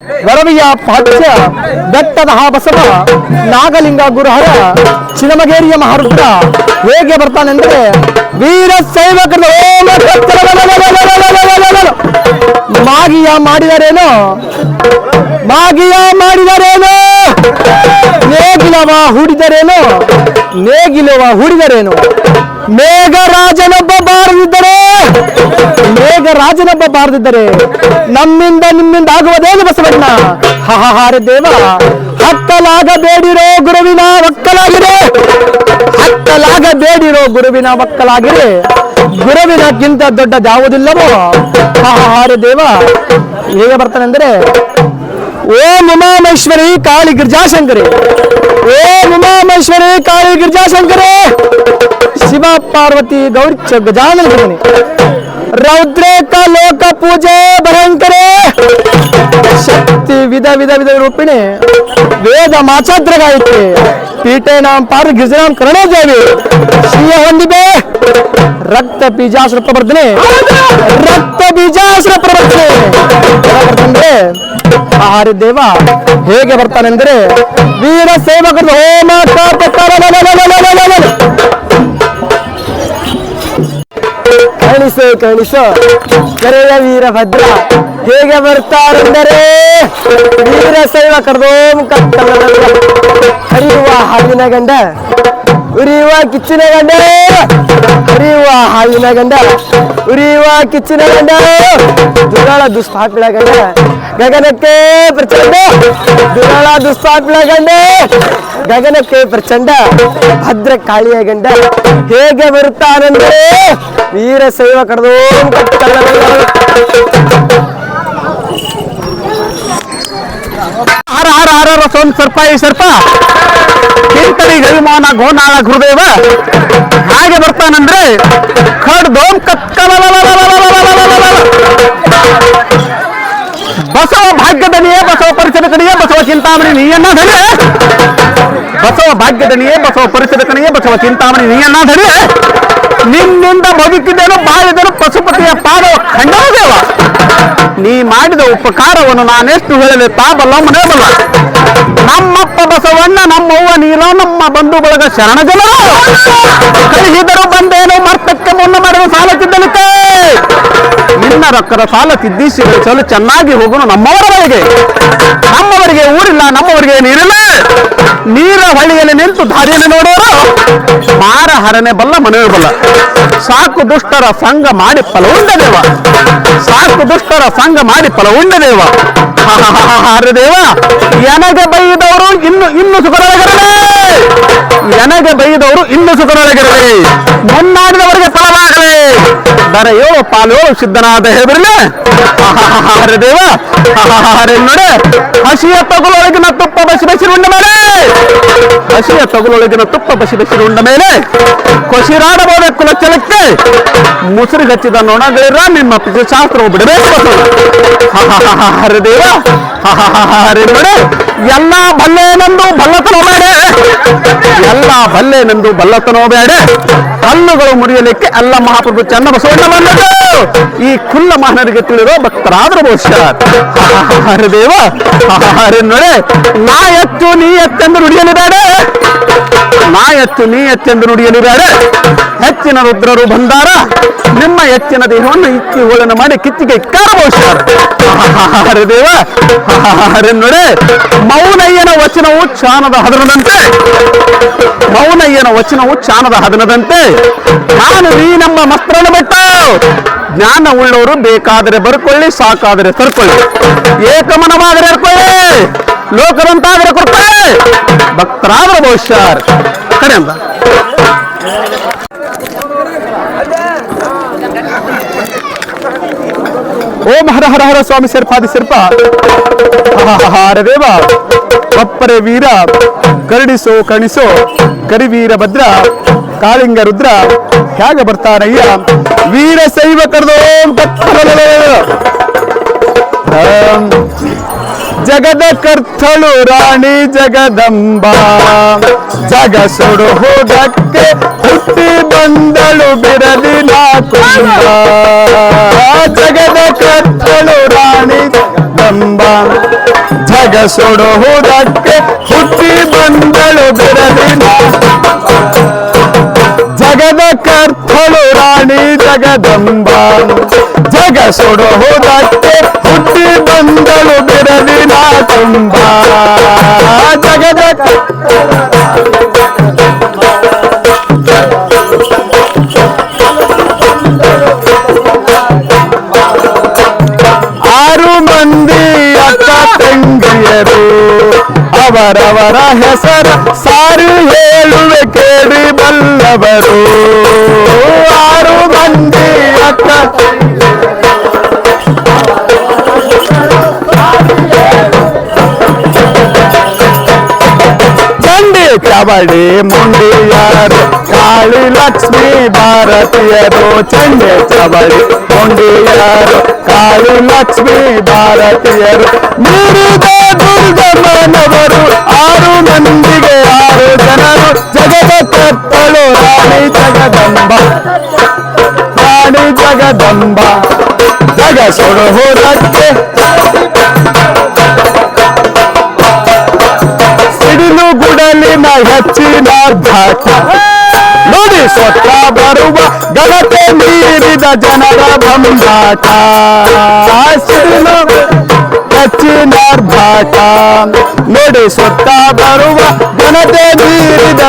ವರವಿಯ ಪಾಠ್ಯ ಬೆಟ್ಟದ ಹಾ ಬಸವ ನಾಗಲಿಂಗ ಗುರುಹರ ಚಿನಮಗೇರಿಯ ಮಹಾರುದ್ರ ಹೇಗೆ ಬರ್ತಾನೆಂದ್ರೆ ವೀರ ಸೈವಕರ ಮಾಗಿಯ ಮಾಡಿದರೇನು? ಮಾಗಿಯ ಮಾಡಿದರೇನು? ನೇಗಿಲವ ಹೂಡಿದರೇನು? ನೇಗಿಲವ ಹೂಡಿದರೇನು? ಮೇಘರಾಜನೊಬ್ಬ ಬಾರದಿದ್ದರೆ ಮೇಘರಾಜನೊಬ್ಬ ಬಾರದಿದ್ದರೆ ನಮ್ಮಿಂದ ನಿಮ್ಮಿಂದ ಆಗುವುದೇನು ಬಸವಣ್ಣ. ಹಹಾರ ದೇವ. ಹಕ್ಕಲಾಗಬೇಡಿರೋ ಗುರುವಿನ ಒಕ್ಕಲಾಗಿದೆ. ಹಕ್ಕಲಾಗಬೇಡಿರೋ ಗುರುವಿನ ಒಕ್ಕಲಾಗಿದೆ. ಗುರುವಿನಕ್ಕಿಂತ ದೊಡ್ಡದ್ಯಾವುದಿಲ್ಲವೋ ಹಹಾರ ದೇವ. ಹೇಗೆ ओम उमामेश्वरी काली गिरजा शंकर ओम उमामेश्वरी काली गिरजा शंकर शिव पार्वती गौरी गजानन रौद्र का लोक पूजे भयंकर। शक्ति विध विध विध रूपिणे। ವೇದ ಮಾಚಾದ್ರ ಗಾಯತ್ರಿ ಪೀಠೆ ನಾಂ ಪಾರು ಗಿರಿಜನಾಂ ಕರಣೇ ದೇವಿ. ಶ್ರೀಯ ಹೊಂದಿದೆ ರಕ್ತ ಬೀಜಾಸುರ ಪ್ರವರ್ತನೆ ರಕ್ತ ಬೀಜಾಸುರ ಪ್ರವರ್ತನೆ ಬರ್ತಂದ್ರೆ ಆಹಾರ ದೇವ ಹೇಗೆ ಬರ್ತಾನೆಂದ್ರೆ, ವೀರ ಸೇವಕರು ಹೋಮ ತಾಪ ಕಳಿಸೋ ಕಳಿಸೋ. ಕರೆಯ ವೀರಭದ್ರ ಹೇಗೆ ಬರ್ತಾರೆಂದರೆ? ವೀರ ಶೈವ ಕರ್ದೋಮುಖ ಕರೆಯುವ ಹಾವಿನ ಗಂಡ. ಉರಿಯುವ ಕಿಚ್ಚಿನ ಗಂಡ. ಉರಿಯುವ ಹಾಲಿನ ಗಂಡ. ಉರಿಯುವ ಕಿಚ್ಚಿನ ಗಂಡ. ದುರಾಳ ದುಸ್ತಾಪಿಳ ಗಂಡ. ಗಗನಕ್ಕೆ ಪ್ರಚಂಡ. ದುರಾಳ ದುಸ್ತಾಪಿಳ ಗಂಡ. ಗಗನಕ್ಕೆ ಪ್ರಚಂಡ. ಭದ್ರ ಕಾಳಿಯ ಗಂಡ. ಹೇಗೆ ಬರುತ್ತಾನೆಂದರೆ? ವೀರ ಶೈವ ಕಡ್ದೋಮ್ ಸೋನ್ ಸರ್ಪ, ಈ ಸರ್ಪ. ಕಿಂಕರಿ ಗವಿಮಾನ ಗೋನಾಳ, ಗುರುದೇವ. ಹಾಗೆ ಬರ್ತಾನಂದ್ರೆ ಕಡ್ದೋಮ್ ಬಸವ ಭಾಗ್ಯದನಿಯೇ ಬಸವ ಪರಿಸರ ಕಡೆಯೇ ಬಸವ ಚಿಂತಾಮಣಿ, ನೀಯನ್ನ ಧರೆ ಬಸವ ಭಾಗ್ಯದನಿಯೇ ಬಸವ ಪರಿಸರ ಕಡೆಯೇ ಬಸವ ಚಿಂತಾಮಣಿ, ನೀಯನ್ನ ಧರೆ ನಿನ್ನಿಂದ ಬದುಕಿದ್ದೇನು ಬಾಳಿದನು ಪಶುಪತಿಯ ಪಾದವ ನೀ ಮಾಡಿದ ಉಪಕಾರವನ್ನು ನಾನೆಷ್ಟು ಹೇಳಲಿ ತಾಬಲ್ಲ ಮನೆಯಬಲ್ಲ. ನಮ್ಮಪ್ಪ ಬಸವಣ್ಣ, ನಮ್ಮವ್ವ ನೀಲ, ನಮ್ಮ ಬಂಧು ಬಳಗ ಶರಣ ಜನರು ಕಳಿಸಿದರು ಬಂದೇನು ಮರ್ತಕ್ಕೆ ಮುನ್ನ ಮಾಡಿದ ಸಾಲ ತಿದ್ದಲಿಕ್ಕೆ. ನಿನ್ನ ರೊಕ್ಕದ ಸಾಲ ತಿದ್ದಿಸಿ ಚಲೋ ಚೆನ್ನಾಗಿ ಹೋಗೋಣ ನಮ್ಮವರ ಬಳಿಗೆ. ನಮ್ಮವರಿಗೆ ಊರಿಲ್ಲ, ನಮ್ಮವರಿಗೆ ನೀರಿಲ್ಲ. ನೀರ ಹಳ್ಳಿಯಲ್ಲಿ ನಿಂತು ದಾರಿಯಲ್ಲಿ ನೋಡೋರು. ಮಾರ ಹರನೆ ಬಲ್ಲ ಮನವಿ ಬಲ್ಲ. ಸಾಕು ದುಷ್ಟರ ಸಂಘ ಮಾಡಿ ಫಲ ಉಂಡ ದೇವ. ಸಾಕು ದುಷ್ಟರ ಸಂಘ ಮಾಡಿ ಫಲ ಉಂಡ ದೇವ. ಹರ ದೇವ. ಎನಗೆ ಬೈದವರು ಇನ್ನು ಇನ್ನು ಸುಖರೊಳಗಿರಲಿ ಎನಗೆ ಬೈದವರು ಇನ್ನು ಸುಖರೊಳಗಿರಲಿ ಮುನ್ನಾಡಿದವರಿಗೆ ಫಲವಾಗಲಿ ದರ ಏಳು ಪಾಲು ಏಳು ಸಿದ್ಧನಾದ ಹೇಬಿರಲಿ? ಹರ ದೇವ, ಹರೆ ನೋಡೆ. ಹಸಿಯ ತಗುಲೊಳಗಿನ ತುಪ್ಪ ಬಸಿ ಬಸಿ ಉಂಡ ಮೇಲೆ. ಹಸಿಯ ತಗುಲೊಳಗಿನ ತುಪ್ಪ ಬಸಿ ಬಸಿ ಉಂಡ ಮೇಲೆ. ಕೊಸಿರಾಡಬಹುದ ಕುಲಚಲಕ್ಕೆ ಮುಸಿರು ಹಚ್ಚಿದ ನೊಣಗಳಿರ ನಿಮ್ಮ ಶಾಸ್ತ್ರವು ಬಿಡಬೇಕು. ಹರೆ ದೇವ, ಹರೆ ನೋಡೆ. ಎಲ್ಲ ಬಲ್ಲೇನೆಂದು ಬಲ್ಲತನೋ ಬೇಡ. ಎಲ್ಲ ಬಲ್ಲೇನೆಂದು ಬಲ್ಲತನೋ ಬೇಡ. ಕಲ್ಲುಗಳು ಮುರಿಯಲಿಕ್ಕೆ ಎಲ್ಲ ಮಹಾಪ್ರಭು ಚೆನ್ನ ಬಸವಣ್ಣ ಬಂದದ್ದು ಈ ಕುಲ್ಲ ಮಹನರಿಗೆ ತಿಳಿರೋ ಭಕ್ತರಾದ್ರ ಬಹುಶಃ. ದೇವ ನೋಡೆ. ನಾ ಎತ್ತು, ನೀ ಎತ್ತೆಂದು ನುಡಿಯಲು ಬೇಡ ನಾ ಎತ್ತು, ನೀ ಎತ್ತೆಂದು ನುಡಿಯಲು ಬೇಡ ಹೆಚ್ಚಿನ ರುದ್ರರು ಬಂದಾರ. ನಿಮ್ಮ ಹೆಚ್ಚಿನ ದೇಹವನ್ನು ಇಕ್ಕಿ ಹೋಳನ ಮಾಡಿ ಕಿತ್ತಿಗೆ ಇಕ್ಕಾರ ಬಹುಶಃ ಹರೆ ದೇವ ಹರೆ ನೋಡೆ, ಮೌನಯ್ಯನ ವಚನವು ಚಾನದ ಹದನದಂತೆ. ಮೌನಯ್ಯನ ವಚನವು ಚಾನದ ಹದನದಂತೆ. ನಾನು ನೀ ನಮ್ಮ ಮಸ್ತ್ರನ ಬೆಟ್ಟ, ಜ್ಞಾನ ಉಳ್ಳವರು ಬೇಕಾದರೆ ಬರ್ಕೊಳ್ಳಿ, ಸಾಕಾದರೆ ತರ್ಕೊಳ್ಳಿ. ಏಕಮನವಾದರೆ ಹರ್ಕೊಳ್ಳಿ ಲೋಕದಂತಾದರೆ ಕೊಡ್ಕೊಳ್ಳಿ. ಭಕ್ತರಾದ್ರ ಭವಿಷ್ಯ ಕಡೆ ಅಂತ ಓಂ ಹರ ಹರ ಹರ ಸ್ವಾಮಿ ಸರ್ಪಾದಿ ಸರ್ಪ. ಹರ ದೇವ. ಒಪ್ಪರೆ ವೀರ ಕರುಣಿಸೋ ಕಣಿಸೋ, ಕರಿವೀರ ಭದ್ರ, ಕಾಳಿಂಗ ರುದ್ರ ಹೇಗೆ ಬರ್ತಾರಯ್ಯ ವೀರ ಶೈವ ಕರ್ದೋಂ ಜಗದ ಕರ್ತಳು ರಾಣಿ ಜಗದಂಬ ಜಗ ಸುಡು ಹೋಗಕ್ಕೆ ಹುಟ್ಟಿ ಬಂದಳು ಬಿರದಿನ ಕುಂಬ ಜಗದ ಕರ್ತಳು ರಾಣಿ ಜಗದಂಬ ಜಗ ಸುಡುವುದಕ್ಕೆ ಹುಟ್ಟಿ ಬಂದಳು ಬಿರಲಿನ ಜಗದ ಕರ್ತಳು ರಾಣಿ ಜಗದಂಬ ಜಗ ಸುಡುವುದಕ್ಕೆ ಹುಟ್ಟಿ ಬಂದಳು ಬಿರಲಿನ ತುಂಬ ಜಗದ ಕ- ಆರು ಮಂದಿ ಅಕ್ಕ ತಂಗಿಯರು ಅವರವರ ಹೆಸರ ಸಾರಿ ಹೇಳುವೆ ಕೇಳಿ ಬಲ್ಲವರು ಚಂಡಿ ಕಬಡ್ಡಿ ಮುಂಡಿಯರು ಕಾಳಿ ಲಕ್ಷ್ಮಿ ಭಾರತೀಯರು ಚಂಡಿ ಕಬಡ್ಡಿ ಮುಂಡಿಯರು ಕಾಳಿ ಲಕ್ಷ್ಮಿ ಭಾರತೀಯರು ಮೀರಿದ ದುರ್ಗಮ್ಮನವರು ಆರು ಮಂದಿಗೆ ಆರು ಜನರು ಜಗದ ಕತ್ತಳು ರಾಣಿ ಜಗದಂಬ ರಾಣಿ ಜಗದಂಬ ಜಗ ಸುಡುವುದಕ್ಕೆ ಸಿಡಿಲು ಗುಡಲಿನ ಹೆಚ್ಚಿನ ಘಾಟ ನೋಡಿ ಸ್ವತ್ತ ಬರುವ ಗಲತೆ ಮೀರಿದ ಜನರ ಬಂದಾಟ ಸಿಡಿಲು ಹೆಚ್ಚಿನ ಭಾಟ ನೋಡಿ ಸ್ವತ್ತ ಬರುವ ಜನತೆ ಮೀರಿದ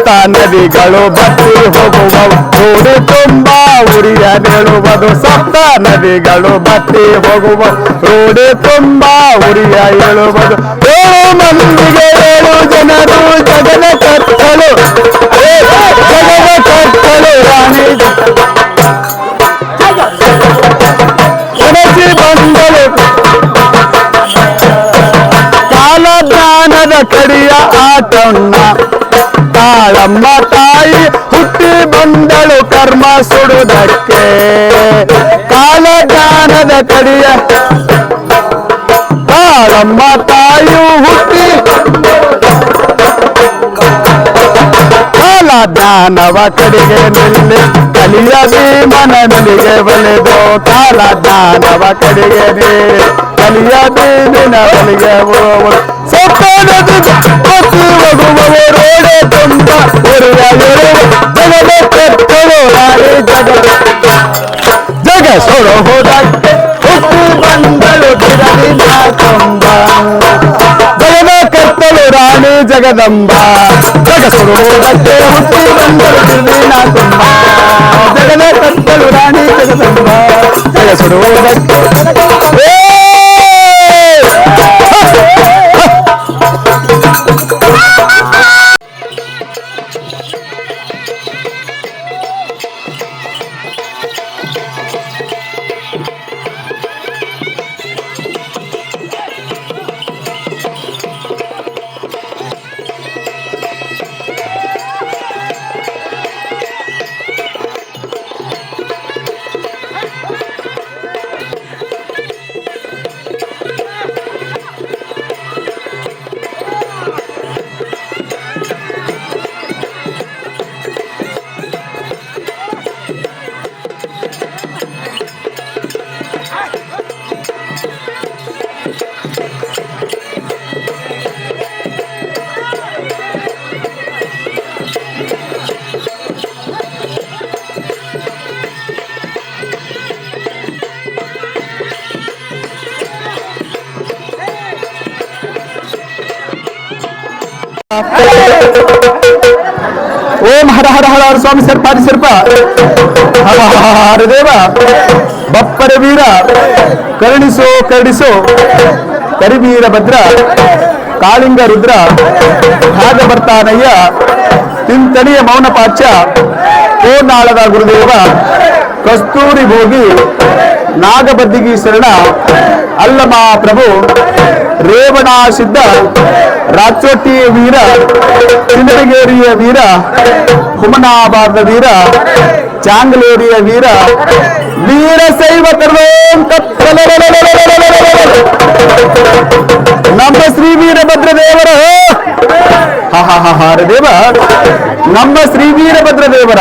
ಸಪ್ತ ನದಿಗಳು ಬತ್ತಿ ಹೋಗುವವು ಊರು ತುಂಬಾ ಉರಿಯ ನಿಳುವುದು ಸಪ್ತ ನದಿಗಳು ಬತ್ತಿ ಹೋಗುವ ರೋಡಿ ತುಂಬಾ ಉರಿಯ ಏಳುವುದು ಏಳು ಮಂದಿಗೆ ಏಳು ಜನರು ಜಗದ ಕತ್ತಲು ಏ, ಜಗದ ಕತ್ತಲು ರಾಣಿ ಕನಸಿ ಬಂದಳು ಕಾಲಜ್ಞಾನದ ಕಡಿಯ ಆಟಣ್ಣ ತಾಳಮ್ಮ ತಾಯಿ ಹುಟ್ಟಿ ಬಂದಳು ಕರ್ಮ ಸುಡುವುದಕ್ಕೆ ಕಾಲಜ್ಞಾನದ ಕಡಿಯ ತಾಳಮ್ಮ ತಾಯಿಯು ಹುಟ್ಟಿ ಕಾಲ ಜ್ಞಾನವ ಕಡೆಗೆ ನಿಲ್ಲಿ ಕಲಿಯ ಭೀಮನ ನಿಲಿಗೆ ಬಲಿದು ಕಾಲ ಜ್ಞಾನವ ಕಡೆಗೆ ನೀ ಕಲಿಯ ಭೀಮಿನ ಬಲಿಗೆ సోడో హోదా ఉప్పు బండలు తుంబ జగన కర్తలు రాణి జగదంబ జగ సోడో హోదే ఉప్పు బండలు తుంబ జగన కర్తలు రాణి జగదంబ జగ సోడో ಸ್ವಾಮಿ ಸರ್ಪ ಹರ ಸರ್ಪ ಹರದೇವ ಬಪ್ಪರ ವೀರ, ಕರುಣಿಸೋ ಕರುಣಿಸೋ. ಕರಿವೀರ ಭದ್ರ, ಕಾಳಿಂಗ ರುದ್ರ, ಭಾಗ ಬರ್ತಾನಯ್ಯ, ತಿಂತಣಿಯ ಮೌನ ಪಾಚ್ಯ ಕೋನಾಳದ ಗುರುದೇವ. ಕಸ್ತೂರಿ ಭೋಗಿ ನಾಗಬದ್ದಿಗಿ ಶರಣ ಅಲ್ಲಮ ಪ್ರಭು ರೇವಣ ರಾಚೋಟಿಯ ವೀರ ಚಿನ್ನಡಗೇರಿಯ ವೀರ, ಹುಮನಾಬಾದ ವೀರ, ಚಾಂಗಲೇರಿಯ ವೀರ ವೀರ ಶೈವ ನಮ್ಮ ಶ್ರೀ ವೀರಭದ್ರ ದೇವರ ದೇವ ನಮ್ಮ ಶ್ರೀ ವೀರಭದ್ರ ದೇವರ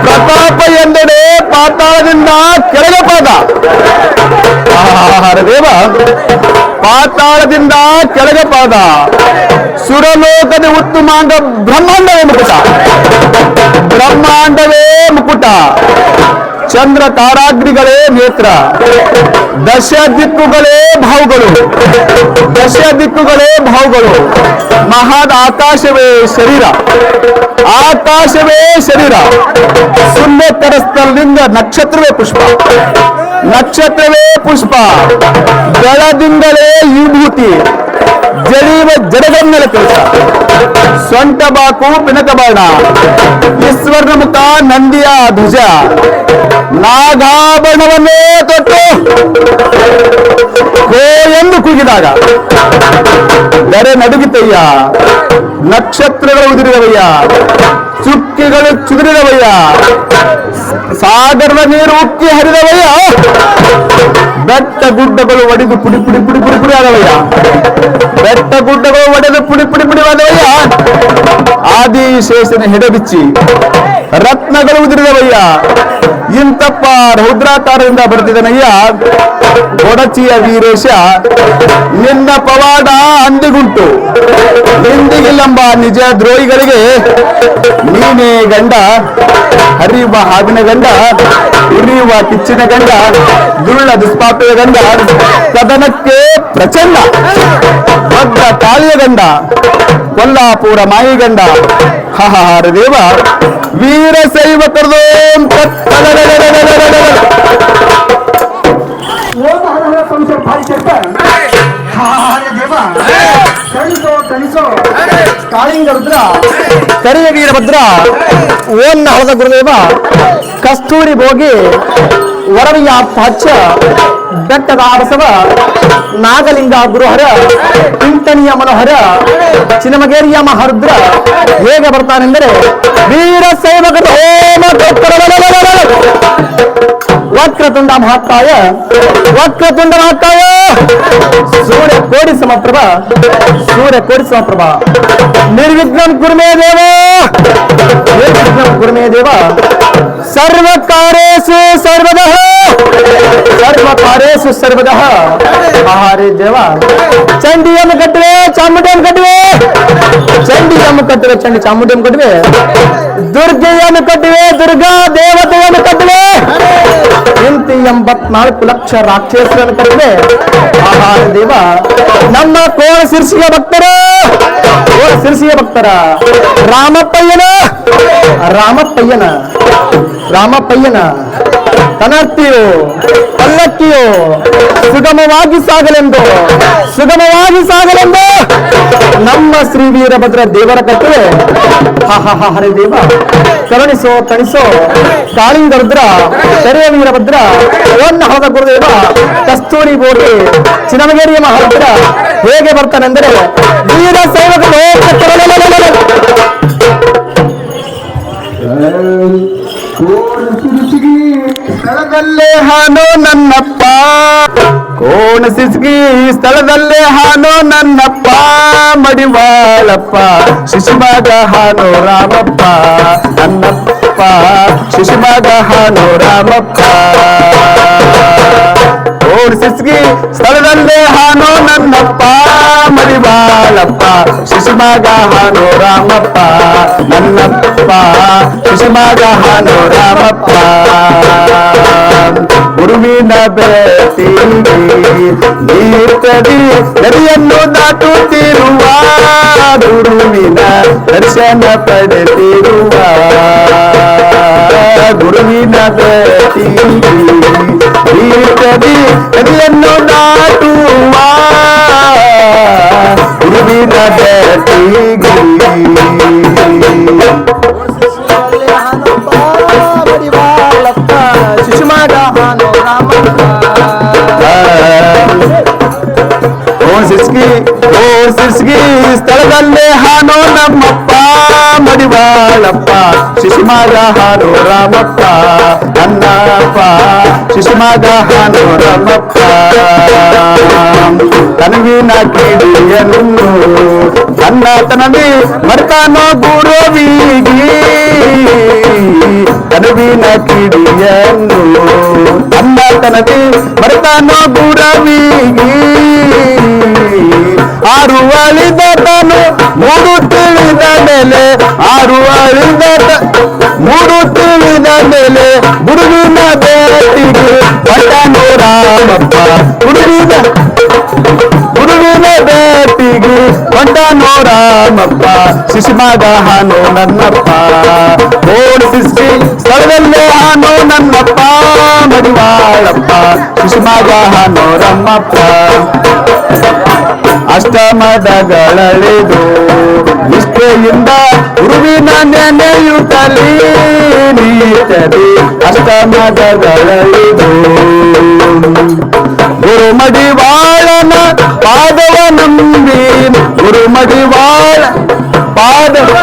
ಪ್ರತಾಪ ಎಂದಡೆ ಪಾತಾಳದಿಂದ ಕೆಳಗೆ ಪಾದ. ಹರದೇವ ದೇವ ಪಾತಾಳದಿಂದ ಕೆಳಗೆ ಪಾದ ಸುರಲೋಕದ ಉತ್ತಮಾಂಗ ಬ್ರಹ್ಮಾಂಡವೇ ಮುಕುಟ. ಬ್ರಹ್ಮಾಂಡವೇ ಮುಕುಟ. ಚಂದ್ರ ತಾರಾಗ್ರಿಗಳೇ ನೇತ್ರ. ದಶ ದಿಕ್ಕುಗಳೇ ಭಾವುಗಳು. ದಶ ದಿಕ್ಕುಗಳೇ ಭಾವುಗಳು ಮಹಾದ ಆಕಾಶವೇ ಶರೀರ ಆಕಾಶವೇ ಶರೀರ ಸುನ್ನೆತ್ತರ ಸ್ಥಳದಿಂದ ನಕ್ಷತ್ರವೇ ಪುಷ್ಪ ನಕ್ಷತ್ರವೇ ಪುಷ್ಪ ಜಳದಿಂದಲೇ ವಿಭೂತಿ ಜಡೀವ ಜಡಗನ್ನಲ ಕೆಲಸ ಸೊಂಟ ಬಾಕು ಪಿನಕ ಬಾಣ ಈಶ್ವರನ ಮುಖ ನಂದಿಯ ಧ್ವಜ ನಾಗಾಭರಣವನ್ನೇ ತೊಟ್ಟು ಕೋ ಎಂದು ಕೂಗಿದಾಗ ಬೆರೆ ನಡುಗಿತಯ್ಯ ನಕ್ಷತ್ರಗಳು ಉದುರಿದವಯ್ಯ. ಚುಕ್ಕಿಗಳು ಚಿಗುರಿದವಯ್ಯ ಸಾಗರದ ನೀರು ಉಕ್ಕಿ ಹರಿದವಯ್ಯ. ಬೆಟ್ಟ ಗುಡ್ಡಗಳು ಒಡೆದು ಪುಡಿ ಪುಡಿ ಪುಡಿ ಪುಡಿ ಪುಡಿ ಆದವಯ್ಯ. ಬೆಟ್ಟ ಗುಡ್ಡಗಳು ಒಡೆದು ಪುಡಿ ಪುಡಿ ಪುಡಿ ಆದವಯ್ಯ. ಆದಿಶೇಷನ ಹೆಡಬಿಚ್ಚಿ ರತ್ನಗಳು ಉದುರಿದವಯ್ಯ. ಇಂತಪ್ಪ ರೌದ್ರಾಕಾರದಿಂದ ಬರ್ತಿದನಯ್ಯ. ಕೊಡಚಿಯ ವೀರೇಶ, ನಿನ್ನ ಪವಾಡ ಅಂದಿಗುಂಟು. ಹಿಂದಿಗಿಲ್ಲಂಬ ನಿಜ ದ್ರೋಹಿಗಳಿಗೆ ನೀನೇ ಗಂಡ, ಹರಿಯುವ ಹಾವಿನ ಗಂಡ, ಉರಿಯುವ ಕಿಚ್ಚಿನ ಗಂಡ ದುಳ್ಳ ದುಷ್ಪಾಪೆಯ ಗಂಡ, ಕದನಕ್ಕೆ ಪ್ರಚಂಡ, ಭದ್ರ ತಾಳಿಯ ಗಂಡ, ಕೊಲ್ಲಾಪುರ ಮಾಯಿ ಗಂಡ. ದೇವ. ವೀರ ಶೈವ ಕರ್ದೋಂ ಕಾಳಿಂಗ ರುದ್ರ ಕರಿಯ ವೀರಭದ್ರ ಓನ್ನ ಹಳದ ಗುರುದೇವ. ಕಸ್ತೂರಿ ಭೋಗಿ. ವರವಿಯ ಪಚ್ಚ ಬೆಟ್ಟದ ಆರಸವ ನಾಗಲಿಂಗ ಗುರುಹರ. ಕಿಂತನಿಯ ಮನೋಹರ. ಚಿನಮಗೇರಿಯ ಮಹರುದ್ರ. ಹೇಗೆ ಬರ್ತಾನೆಂದರೆ, ವೀರ ಸೇವಕರು ಹೋಮ ವಕ್ರತುಂಡ ಮಹಾತ್ಮಾಯ ವಕ್ರತುಂಡ ಮಹಾತ್ಮಾಯ ಸೂರ್ಯ ಕೋಡಿ ಸಮಪ್ರಭ, ಸೂರ್ಯ ಕೋಡಿ ಸಮಪ್ರಭ. ನಿರ್ವಿಘ್ನಂ ಕುರ್ಮೇ ದೇವ, ನಿರ್ವಿಘ್ನಂ ಕುರ್ಮೇ ದೇವ. ಸರ್ವ ಕಾರ್ಯೇಷು ಸರ್ವದಃ ಸರ್ವ ಕಾರ್ಯೇಷು ಸರ್ವದಃ ಆಹಾರೇ ದೇವ ಚಂಡಿಯಮ್ಮ ಕಟ್ಟುವೆ ಚಾಮುಂಡಿಯಮ್ಮ ಕಟ್ಟುವೆ ಚಂಡಿಯಮ್ಮ ಕಟ್ಟುವೆ ಚಂಡಿ ಚಾಮುಂಡಿಯಮ್ಮ ಕಟ್ಟುವೆ ದುರ್ಗೆಯನ್ನು ಕಟ್ಟುವೆ ದುರ್ಗಾ ದೇವತೆಯನ್ನು ಕಟ್ಟುವೆ ಎಂತಿ ಎಂಬತ್ನಾಲ್ಕು ಲಕ್ಷ ರಾಕ್ಷಸರನ್ನು ಕಟ್ಟಿದೆ ಆಹಾರ ದೇವ ನಮ್ಮ ಕೋಣ ಶಿರ್ಸಿಯ ಭಕ್ತರು ಕೋಣ ಶಿರ್ಸಿಯ ಭಕ್ತರ ರಾಮಪ್ಪಯ್ಯನ ರಾಮಪ್ಪಯ್ಯನ ರಾಮಪ್ಪಯ್ಯನ ತನರ್ತಿಯು ಪಲ್ಲಕ್ಕಿಯು ಸುಗಮವಾಗಿ ಸಾಗಲೆಂದು ಸುಗಮವಾಗಿ ಸಾಗಲೆಂದು ನಮ್ಮ ಶ್ರೀ ವೀರಭದ್ರ ದೇವರ ಕಟ್ಟುವೆ ಹಾ, ಹ, ಹಾ, ಹರೇ ದೇವ. ಕರುಣಿಸೋ ತಣಿಸೋ ಕಾಳಿಂಗ ರುದ್ರ ಕರೆಯ ವೀರಭದ್ರ ಓನ್ನ ಹಳದ ಗುರುದೇವ, ಕಸ್ತೂರಿ ಬೋರಿ ಚಿನಮಗೇರಿಯ ಮಹಾರುದ್ರ ಹೇಗೆ ಬರ್ತಾನೆಂದರೆ ವೀರ ಸೇವಕರು ಸ್ಥಳದಲ್ಲೇ ಹಾನೋ ನನ್ನಪ್ಪ. ಕೋಣ ಸಿಸ್ಗಿ ಸ್ಥಳದಲ್ಲೇ ಹಾನೋ ನನ್ನಪ್ಪ. ಮಡಿವಾಳಪ್ಪ, ಶಿಶುಮಗ ಹಾನೋ ರಾಮಪ್ಪ. ನನ್ನಪ್ಪ, ಶಿಶುಮಗ ಹಾನೋ ರಾಮಪ್ಪ. ಸಿಸ್ಗಿ. ಸ್ಥಳದಲ್ಲೇ ಹಾನೋ ನನ್ನಪ್ಪ ಮಡಿವಾಳಪ್ಪ ಶಿಶುಮಾಗ ಹಾನೋ ರಾಮಪ್ಪ, ನನ್ನಪ್ಪ. ಶಿಶುಮಾಗ ಹಾನೋ ರಾಮಪ್ಪ. ಗುರುವಿನ ಬೆಟ್ಟಿಗೆ ನೀರ್ತಡಿ ನದಿಯನ್ನು ದಾಟುತ್ತಿರುವ. ಗುರುವಿನ ದರ್ಶನ ಪಡೆದಿರುವ. ಗುರುವಿನ ಬೆಟ್ಟಿಗೆ ನೀರ್ತಡಿ ನದಿಯನ್ನು ದಾಟುವ ಗುರುವಿನ ಬೆಟ್ಟಿಗೆ ಶಿಶುಮಾಡ ಓ ಸಿಸ್ಗಿ ಓ ಸಿಸ್ಗಿ ಸ್ಥಳದಲ್ಲೇ ಹಾನೋ ನಮ್ಮಪ್ಪ మడివాళ్ళప్ప శిశుమాదహాను రామప్ప అన్నప్ప శిశుమాదహాను రామప్ప. తనవి నా నాకిడియను అన్న తనవి మరతానో గురవీగి తనవి నా నాకిడియను అన్న తనవి మరతానో గురవీ ಮೇಲೆ ಆರು ಅಳಿದ ತ- ಮೂರು ತಿಳಿದ ಮೇಲೆ ಗುರುವಿನ ಬೇಟಿಗೆ ಪಟ್ಟನು ರಾಮಪ್ಪ ಗುರುವಿನ ಗುರುವಿನ ಬೇಟಿಗೆ ಕೊಂಡನೋ ರಾಮಪ್ಪ ಶಿಶುಮಗ ಹಾನು ನನ್ನಪ್ಪ ಓಡಿಸಿ ಸ್ಥಳದಲ್ಲೇ ಹಾನು ನನ್ನಪ್ಪ ಮಡಿವಾಳಪ್ಪ ಶಿಶುಮಗ ಹಾನು ರಮ್ಮಪ್ಪ ಅಷ್ಟಮದಗಳಳಿದು ನಿಷ್ಠೆಯಿಂದ ಗುರುವಿನ ನೆನೆಯುತ್ತಲೇ ನೀತದೆ ಅಷ್ಟಮದಗಳಳಿದು ಗುರುಮಡಿವಾಳನ ಪಾದವ ನಂಬಿ ಗುರುಮಡಿವಾಳ ಪಾದವ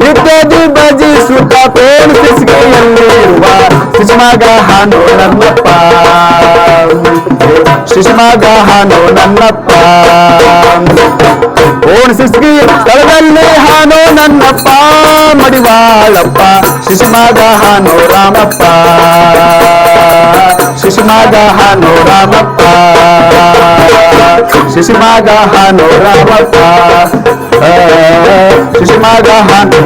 ನಿತ್ಯದಿ ಭಜಿಸುತ್ತ ತೋಳು ಸಿಸಿಗೆಯಲ್ಲಿರುವ ಶಿಶುಮಗ ಹಾನು ನನ್ನಪ್ಪ. ಶಿಶುಮಗ ಹಾನು ನನ್ನಪ್ಪ. ಓಣ ಸಿಸ್ಗಿ ಸ್ಥಳದಲ್ಲಿ ಹಾನು ನನ್ನಪ್ಪ. ಮಡಿವಾಳಪ್ಪ ಶಿಶುಮಗ ಹಾನು ರಾಮಪ್ಪ. ಶಿಶುಮಗ ಹಾನು ರಾಮಪ್ಪ. ಶಿಶುಮಗ ಹಾನು ರಾಮಪ್ಪ. ಶಿಶುಮಗ ಹಾನು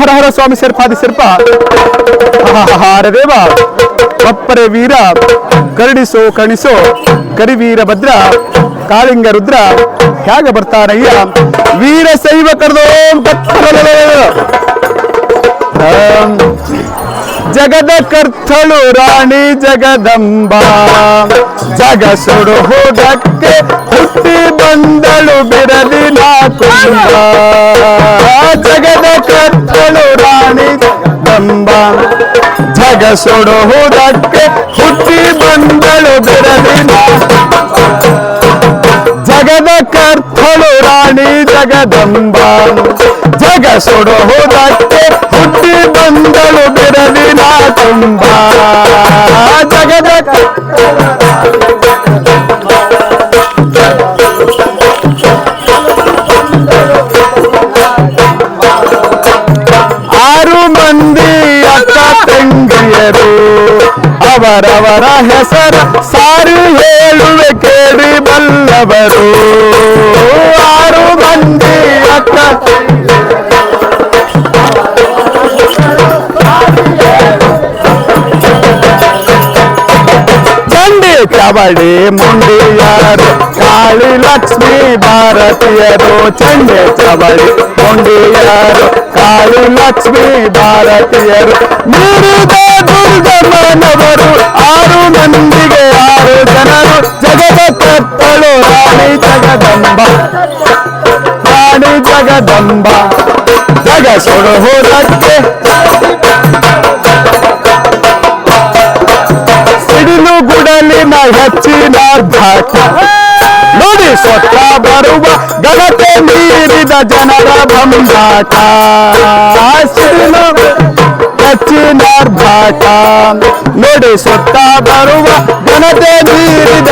ಹರ ಹರ ಸ್ವಾಮಿ ಸೇರ್ಪಾದಿ ಸೇರ್ಪ. ಹರದೇವ ಒಪ್ಪರೆ ವೀರ ಕರುಣಿಸೋ ಕಣಿಸೋ, ಕರಿವೀರ ಭದ್ರ, ಕಾಳಿಂಗ ರುದ್ರ ಹೇಗ ಬರ್ತಾನಯ್ಯ ವೀರ ಶೈವ ಕರೆದೋಂ ಜಗದ ಕರ್ತಳು ರಾಣಿ ಜಗದಂಬ ಜಗ ಸುಡುವುದಕ್ಕೆ ಹುಟ್ಟಿ ಬಂದಳು ಬಿರಲಿನ ಕುಂಬ ಜಗದ ಕರ್ತಳು ರಾಣಿ ಜಗದಂಬ ಜಗ ಸುಡುವುದಕ್ಕೆ ಹುಟ್ಟಿ ಬಂದಳು ಬಿರಲಿನ ಜಗದ ಕರ್ತಳು ರಾಣಿ ಜಗದಂಬ ಜಗ ಸುಡುವುದಕ್ಕೆ ಹುಟ್ಟಿ ಬಂದಳು ಬಿರಲಿನ ತುಂಬ ಜಗದ ಆರು ಮಂದಿ ಅಕ್ಕ ತಂಗಿ ಅವರವರ ಹೆಸರ ಸಾರಿ ಹೇಳುವೆ ಕೇಳಿ ಬಲ್ಲವರು ಚಂಡಿ ಕಬಡ್ಡಿ ಮುಂಡಿಯರು ಕಾಳಿ ಲಕ್ಷ್ಮಿ ಭಾರತೀಯರು ಚಂಡಿ ಕಬಡ್ಡಿ ಮುಂಡಿಯರು ಕಾಳಿ ಲಕ್ಷ್ಮಿ ಭಾರತೀಯರು ಮೀರಿದ ದುರ್ಗಮ್ಮನವರು ಆರು ಮಂದಿಗೆ ಆರು ಜನರು ಜಗದ ಕತ್ತಳು ರಾಣಿ ಜಗದಂಬ ರಾಣಿ ಜಗದಂಬ ಜಗ ಸುಡುವುದಕ್ಕೆ ಸಿಡಿಲು ಹೆಚ್ಚಿನ ಘಾಟ ನೋಡಿ ಸ್ವತ ಬರುವ ಗಣತೆ ಮೀರಿದ ಜನರ ಬಂದಾಟ ಹೆಚ್ಚಿನ ಘಾಟ ನೋಡಿ ಸ್ವತ ಬರುವ ಗಣತೆ ಮೀರಿದ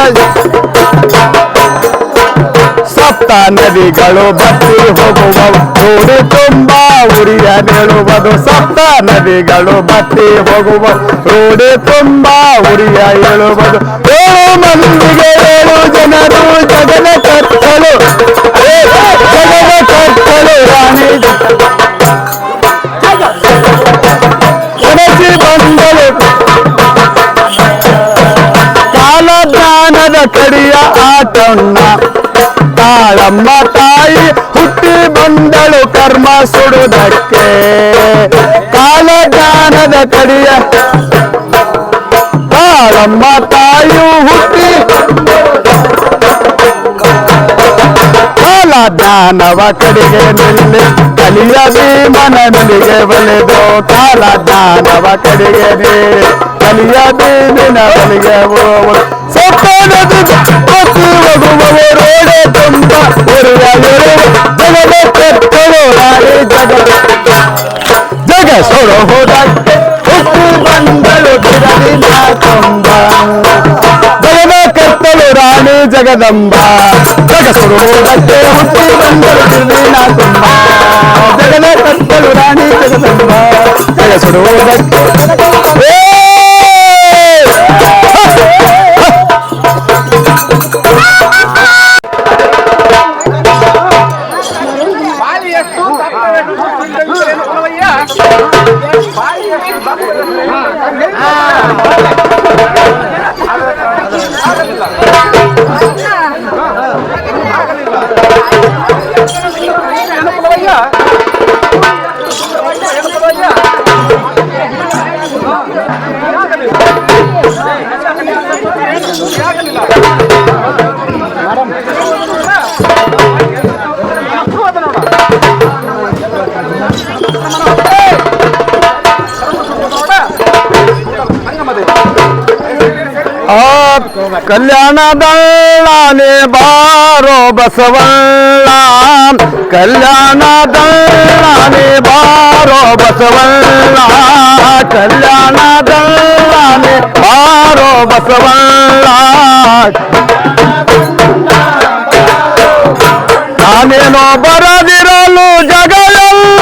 ಸಪ್ತ ನದಿಗಳು ಬತ್ತಿ ಹೋಗುವವು. ಊರು ತುಂಬಾ ಉರಿಯ ನಿಲ್ಲುವುದು ಸಪ್ತ ನದಿಗಳು ಬತ್ತಿ ಹೋಗುವ ರೋಡು ತುಂಬಾ ಉರಿಯ ಹೇಳುವುದು ಏಳು ಮಂದಿಗೆ ಏಳು ಜನರು ಜಗದ ಕತ್ತಲು ಜಗನ ಕತ್ತಲು ರಾಣಿ. ಕನಸಿ ಬಂದಳು ಕಾಲಜ್ಞಾನದ ಕಡಿಯ ಆಟಣ್ಣ ತಾಳಮ್ಮ ತಾಯಿ ಹುಟ್ಟಿ ಬಂದಳು ಕರ್ಮ ಸುಡುವುದಕ್ಕೆ ಕಾಲಜ್ಞಾನದ ಕಡಿಯ ತಾಳಮ್ಮ ತಾಯಿಯು ಹುಟ್ಟಿ ಕಾಲ ಜ್ಞಾನವ ಕಡೆಗೆ ನಿಲ್ಲಿ ಕಲಿಯ ಭೀಮನ ನುಲಿಗೆ ಬಲಿದು ಕಾಲ ಜ್ಞಾನವ ಕಡೆಗೆ ನೀಡಿ ಕಲಿಯ ಭೀಮಿನ ಬಲಿಗೆ సోడో హోదాకే ఉప్పు బండలు తిరగి నాకొంబ జగద కర్తలు రాణి జగదంబ జగ సోడో హోదాకే జగదంబ జగ ಕಲ್ಯಾಣದಳ್ಳಾನೆ ಬಾರೋ ಬಸವಣ್ಣ. ಕಲ್ಯಾಣದಳ್ಳಾನೆ ಬಾರೋ ಬಸವಣ್ಣ. ಕಲ್ಯಾಣದಳ್ಳಾನೆ ಬಾರೋ ಬಸವಣ್ಣ. ನಾನೇನೋ ಬರದಿರಲು ಜಗವೆಲ್ಲ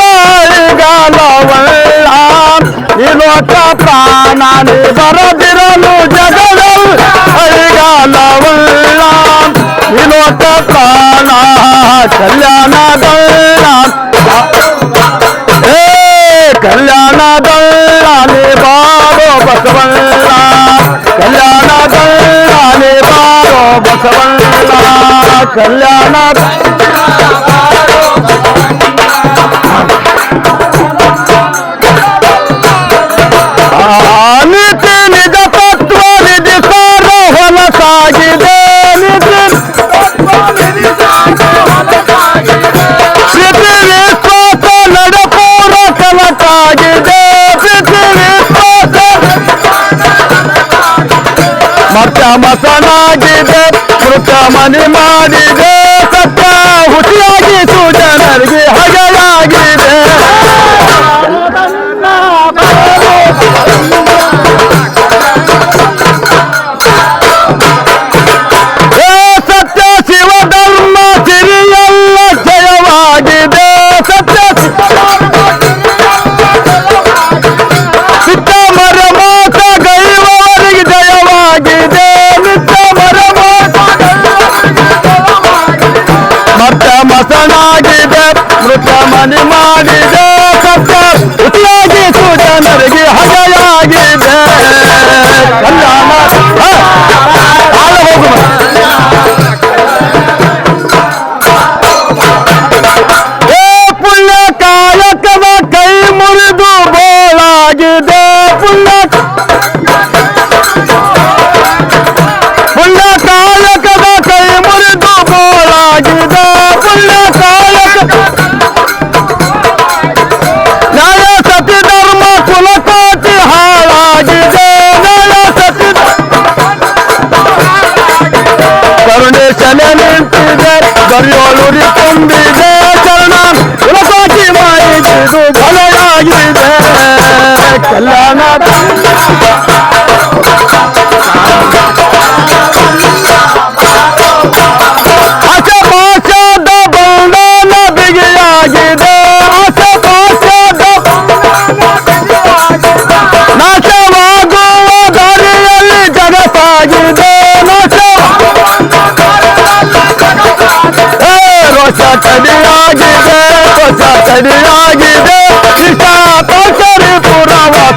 ಈಗಾಲವಲ್ಲ ಈ ಲೋಕ ಪ್ರಾಣಾನಿ ಬರದಿರಲು ಜಗವೆಲ್ಲ கல்யாணவெல்லாம் வினோத பிராணா கல்யாணதெல்லாம் ஏ கல்யாணதெல்லானே பாரோ பசவல்லா கல்யாணதெல்லானே பாரோ பசவல்லா கல்யாண money, money.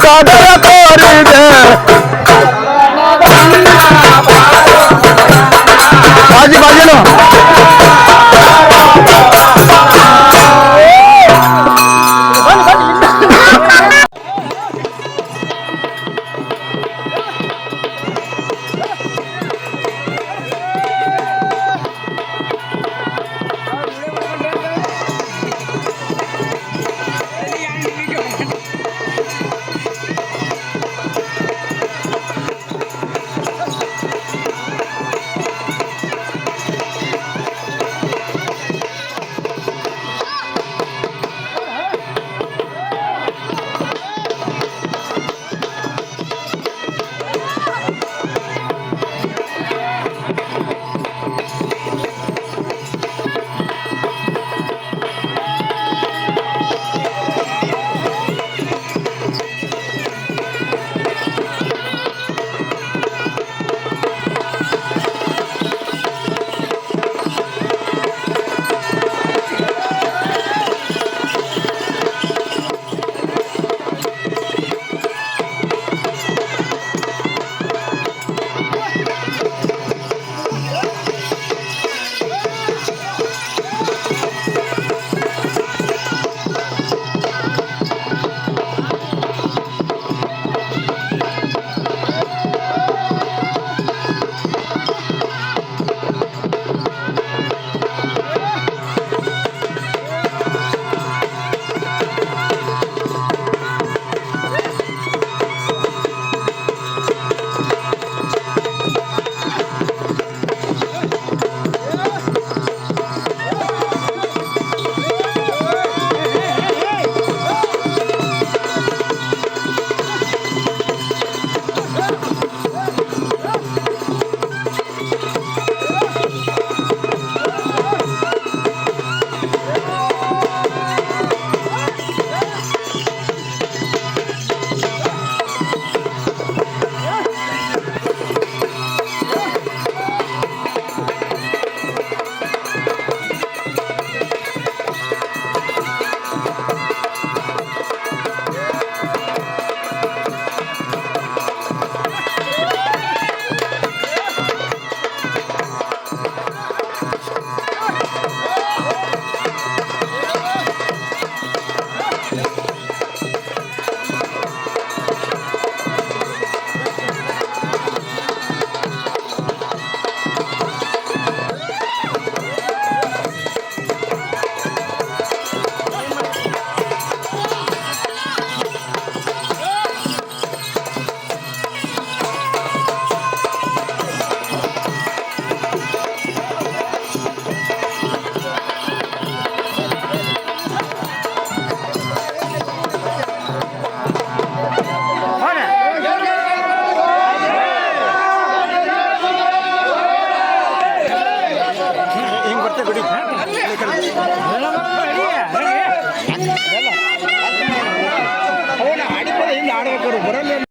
God.